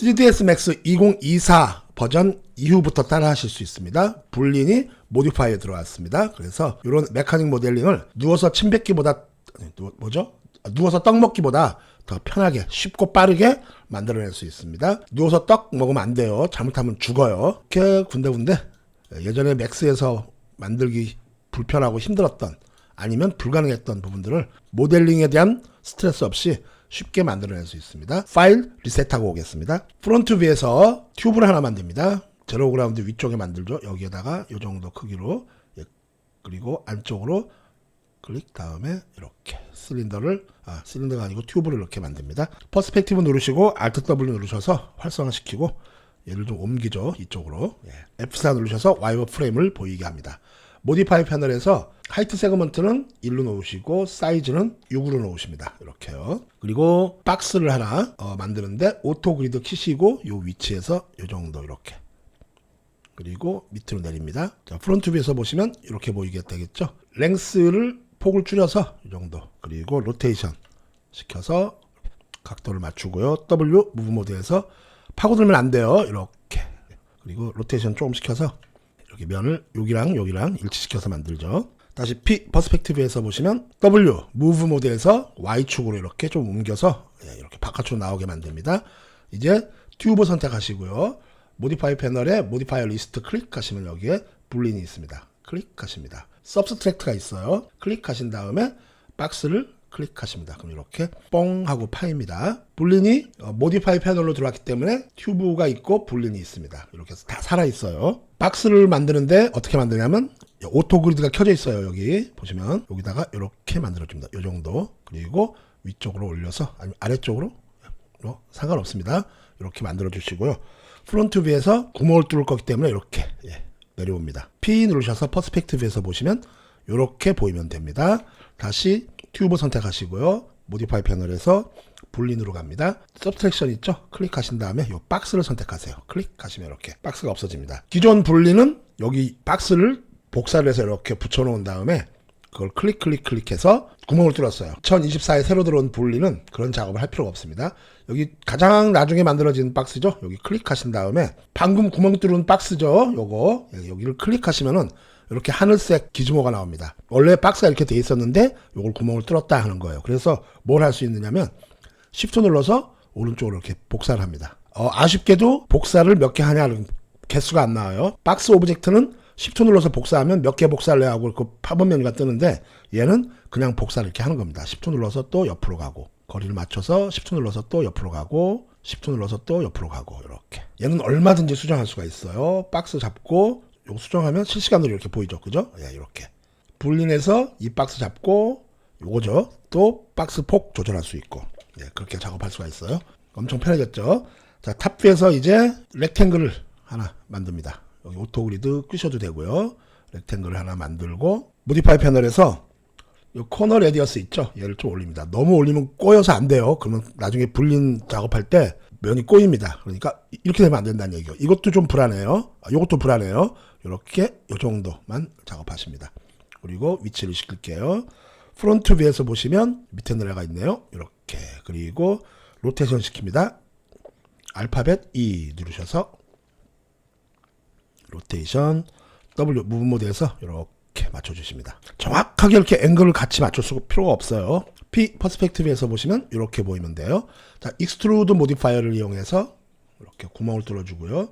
3ds max 2024 버전 이후부터 따라 하실 수 있습니다. 불린이 모디파이에 들어왔습니다. 그래서 이런 메카닉 모델링을 누워서 침 뱉기보다 뭐죠? 아, 누워서 떡 먹기보다 더 편하게 쉽고 빠르게 만들어낼 수 있습니다. 누워서 떡 먹으면 안 돼요. 잘못하면 죽어요. 이렇게 군데군데 예전에 맥스에서 만들기 불편하고 힘들었던 아니면 불가능했던 부분들을 모델링에 대한 스트레스 없이 쉽게 만들어낼 수 있습니다. 파일 리셋하고 오겠습니다. 프론트 뷰에서 튜브를 하나 만듭니다. 제로 그라운드 위쪽에 만들죠. 여기에다가 이 정도 크기로 예, 그리고 안쪽으로 클릭 다음에 이렇게 실린더를 아 실린더가 아니고 튜브를 이렇게 만듭니다. 퍼스펙티브 누르시고 Alt W 누르셔서 활성화시키고 얘를 좀 옮기죠 이쪽으로 예. F4 누르셔서 와이어 프레임을 보이게 합니다. 모디파이 패널에서 하이트 세그먼트는 1로 놓으시고 사이즈는 6으로 놓으십니다. 이렇게요. 그리고 박스를 하나 어, 만드는데 오토 그리드 키시고 요 위치에서 요 정도 이렇게 그리고 밑으로 내립니다. 자, 프론트 뷰에서 보시면 이렇게 보이게 되겠죠. 랭스를 폭을 줄여서 이 정도. 그리고 로테이션 시켜서 각도를 맞추고요. W 무브 모드에서 파고들면 안 돼요. 이렇게. 그리고 로테이션 조금 시켜서 여기 면을 여기랑 여기랑 일치시켜서 만들죠. 다시 P 퍼스펙티브에서 보시면 W 무브 모드에서 Y축으로 이렇게 좀 옮겨서 예, 이렇게 바깥으로 나오게 만듭니다. 이제 튜브 선택하시고요. 모디파이 패널에 모디파이어 리스트 클릭하시면 여기에 불린이 있습니다. 클릭하십니다. 서브스트랙트가 있어요. 클릭하신 다음에 박스를 클릭하십니다. 그럼 이렇게 뻥 하고 파입니다. 불린이 어, 모디파이 패널로 들어왔기 때문에 튜브가 있고 불린이 있습니다. 이렇게 해서 다 살아 있어요. 박스를 만드는데 어떻게 만드냐면 오토 그리드가 켜져 있어요. 여기 보시면 여기다가 이렇게 만들어줍니다. 이 정도 그리고 위쪽으로 올려서 아니면 아래쪽으로 뭐 상관없습니다. 이렇게 만들어 주시고요. 프론트 뷰에서 구멍을 뚫을 거기 때문에 이렇게 예, 내려옵니다. P 누르셔서 퍼스펙티브에서 보시면 이렇게 보이면 됩니다. 다시 튜브 선택하시고요. 모디파이 패널에서 불린으로 갑니다. 서브트랙션 있죠? 클릭하신 다음에 이 박스를 선택하세요. 클릭하시면 이렇게 박스가 없어집니다. 기존 불린은 여기 박스를 복사를 해서 이렇게 붙여놓은 다음에 그걸 클릭 클릭 클릭해서 구멍을 뚫었어요. 2024에 새로 들어온 분리는 그런 작업을 할 필요가 없습니다. 여기 가장 나중에 만들어진 박스죠. 여기 클릭하신 다음에 방금 구멍 뚫은 박스죠. 요거 예, 여기를 클릭하시면은 이렇게 하늘색 기즈모가 나옵니다. 원래 박스가 이렇게 돼 있었는데 요걸 구멍을 뚫었다 하는 거예요. 그래서 뭘 할 수 있느냐면 Shift 눌러서 오른쪽으로 이렇게 복사를 합니다. 어, 아쉽게도 복사를 몇 개 하냐는 개수가 안 나와요. 박스 오브젝트는 10초 눌러서 복사하면 몇 개 복사를 해야 하고 그 팝업 메뉴가 뜨는데 얘는 그냥 복사를 이렇게 하는 겁니다. 10초 눌러서 또 옆으로 가고 거리를 맞춰서 10초 눌러서 또 옆으로 가고 10초 눌러서 또 옆으로 가고 이렇게 얘는 얼마든지 수정할 수가 있어요. 박스 잡고 요 수정하면 실시간으로 이렇게 보이죠. 그죠? 예, 이렇게 불린해서 이 박스 잡고 요거죠. 또 박스 폭 조절할 수 있고 예, 그렇게 작업할 수가 있어요. 엄청 편해졌죠. 자, 탑뷰에서 이제 렉탱글을 하나 만듭니다. 여기 오토그리드 끄셔도 되고요. 렉탱글을 하나 만들고 모디파이 패널에서 이 코너 레디어스 있죠? 얘를 좀 올립니다. 너무 올리면 꼬여서 안 돼요. 그러면 나중에 불린 작업할 때 면이 꼬입니다. 그러니까 이렇게 되면 안 된다는 얘기예요. 이것도 좀 불안해요. 아, 이것도 불안해요. 이렇게 이 정도만 작업하십니다. 그리고 위치를 시킬게요. 프론트 뷰에서 보시면 밑에 내려가 있네요. 이렇게 그리고 로테이션 시킵니다. 알파벳 E 누르셔서 로테이션 W 무브 모드에서 이렇게 맞춰주십니다. 정확하게 이렇게 앵글을 같이 맞출 수 필요가 없어요. P 퍼스펙티브에서 보시면 이렇게 보이면 돼요. 자, 익스트루드 모디파이어를 이용해서 이렇게 구멍을 뚫어주고요.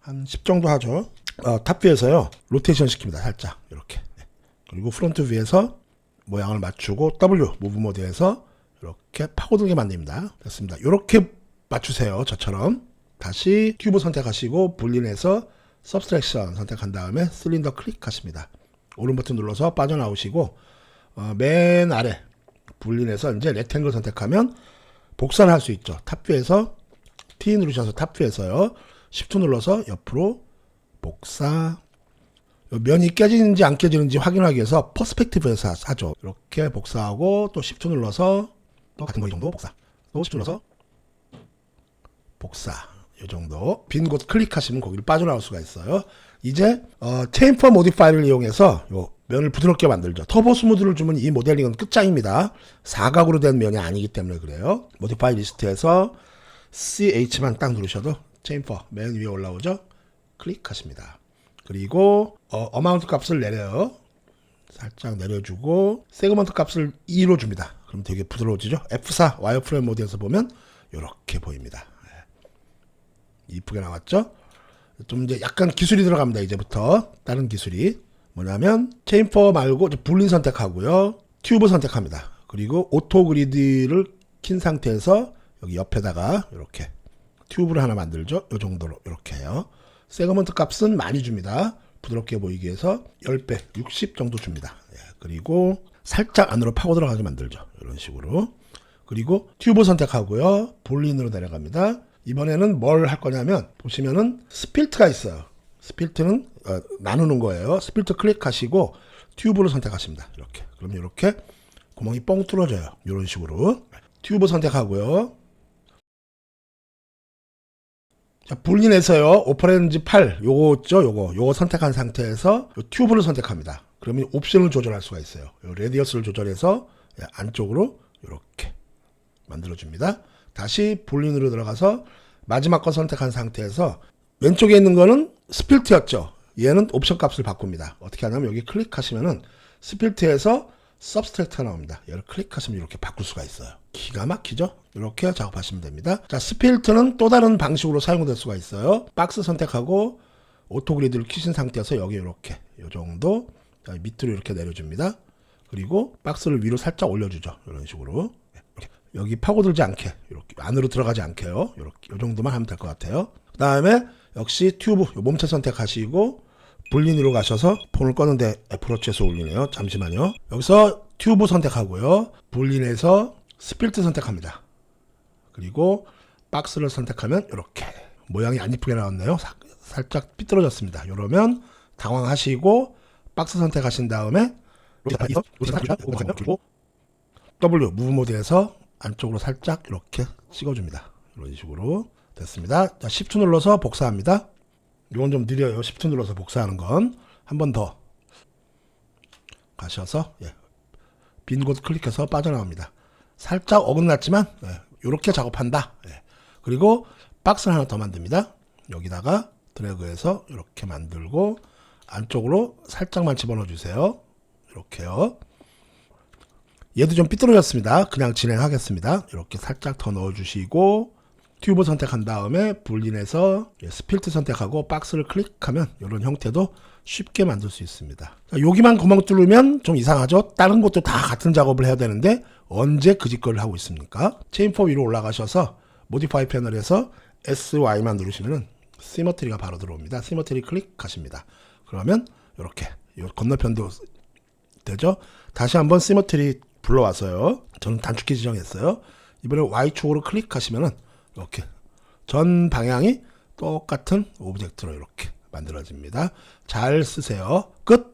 한 10 정도 하죠. 어, 탑뷰에서요. 로테이션 시킵니다. 살짝 이렇게. 네. 그리고 프론트 뷰에서 모양을 맞추고 W 무브 모드에서 이렇게 파고들게 만듭니다. 됐습니다. 이렇게 맞추세요. 저처럼. 다시 튜브 선택하시고 분린해서 서브스트랙션 선택한 다음에 실린더 클릭하십니다. 오른 버튼 눌러서 빠져나오시고 어, 맨 아래 분린해서 이제 렉탱글 선택하면 복사를 할 수 있죠. 탑뷰에서 T 누르셔서 탑뷰에서요. 10초 눌러서 옆으로 복사 면이 깨지는지 안 깨지는지 확인하기 위해서 퍼스펙티브에서 하죠. 이렇게 복사하고 또 10초 눌러서 또 같은 거이 정도 복사. 또 10초 눌러서 복사. 이 정도 빈 곳 클릭하시면 거기를 빠져나올 수가 있어요. 이제 어, 체인퍼 모디파이를 이용해서 요 면을 부드럽게 만들죠. 터보 스무드를 주면 이 모델링은 끝장입니다. 사각으로 된 면이 아니기 때문에 그래요. 모디파이 리스트에서 CH만 딱 누르셔도 체인퍼 맨 위에 올라오죠. 클릭하십니다. 그리고 어, 마운트 값을 내려요. 살짝 내려주고 세그먼트 값을 2로 줍니다. 그럼 되게 부드러워지죠. F4 와이어프레임 모드에서 보면 이렇게 보입니다. 예. 이쁘게 나왔죠. 좀 이제 약간 기술이 들어갑니다. 이제부터 다른 기술이 뭐냐면 체인퍼 말고 분린 선택하고요. 튜브 선택합니다. 그리고 오토 그리드를 킨 상태에서 여기 옆에다가 이렇게 튜브를 하나 만들죠. 이 정도로 이렇게 해요. 세그먼트 값은 많이 줍니다. 부드럽게 보이기 위해서 10배, 60 정도 줍니다. 예, 그리고 살짝 안으로 파고 들어가게 만들죠. 이런 식으로. 그리고 튜브 선택하고요. 볼린으로 내려갑니다. 이번에는 뭘 할 거냐면 보시면은 스필트가 있어요. 스필트는 어, 나누는 거예요. 스필트 클릭하시고 튜브를 선택하십니다. 이렇게. 그럼 이렇게 구멍이 뻥 뚫어져요. 이런 식으로. 튜브 선택하고요. 자, 분리해서요. 오퍼렌지 8 요거 있죠? 요거. 요거 선택한 상태에서 요 튜브를 선택합니다. 그러면 옵션을 조절할 수가 있어요. 요 레디어스를 조절해서 예, 안쪽으로 이렇게 만들어 줍니다. 다시 볼린으로 들어가서 마지막 거 선택한 상태에서 왼쪽에 있는 거는 스필트였죠. 얘는 옵션 값을 바꿉니다. 어떻게 하냐면 여기 클릭하시면은 스필트에서 서브스트랙트가 나옵니다. 얘를 클릭하시면 이렇게 바꿀 수가 있어요. 기가 막히죠? 이렇게 작업하시면 됩니다. 자, 스필트는 또 다른 방식으로 사용될 수가 있어요. 박스 선택하고 오토그리드를 키신 상태에서 여기 이렇게 이 정도 자, 밑으로 이렇게 내려줍니다. 그리고 박스를 위로 살짝 올려주죠. 이런 식으로 이렇게. 여기 파고들지 않게 이렇게 안으로 들어가지 않게요. 이렇게 이 정도만 하면 될 것 같아요. 그 다음에 역시 튜브 요 몸체 선택하시고 분린으로 가셔서 폰을 꺼는데 애플워치에서 올리네요. 잠시만요. 여기서 튜브 선택하고요. 분린해서 스필트 선택합니다. 그리고 박스를 선택하면 이렇게 모양이 안 이쁘게 나왔네요. 사- 살짝 삐뚤어졌습니다. 이러면 당황하시고 박스 선택하신 다음에 W 무브 모드에서 안쪽으로 살짝 이렇게 찍어줍니다. 이런 식으로 됐습니다. 자, 10초 눌러서 복사합니다. 이건 좀 느려요. 10초 눌러서 복사하는 건 한 번 더 가셔서 예. 빈 곳 클릭해서 빠져나옵니다. 살짝 어긋났지만 예. 이렇게 작업한다. 예. 그리고 박스를 하나 더 만듭니다. 여기다가 드래그해서 이렇게 만들고 안쪽으로 살짝만 집어넣어 주세요. 이렇게요. 얘도 좀 삐뚤어졌습니다. 그냥 진행하겠습니다. 이렇게 살짝 더 넣어주시고 튜브 선택한 다음에 분린해서 예, 스필트 선택하고 박스를 클릭하면 이런 형태도 쉽게 만들 수 있습니다. 자, 여기만 구멍 뚫으면 좀 이상하죠? 다른 곳도 다 같은 작업을 해야 되는데 언제 그 짓거리를 하고 있습니까? 체인포 위로 올라가셔서 모디파이 패널에서 SY만 누르시면 시머트리가 바로 들어옵니다. 시머트리 클릭하십니다. 그러면 이렇게 요 건너편도 되죠? 다시 한번 시머트리 불러와서요. 저는 단축키 지정했어요. 이번에 Y축으로 클릭하시면은 이렇게 전 방향이 똑같은 오브젝트로 이렇게 만들어집니다. 잘 쓰세요. 끝!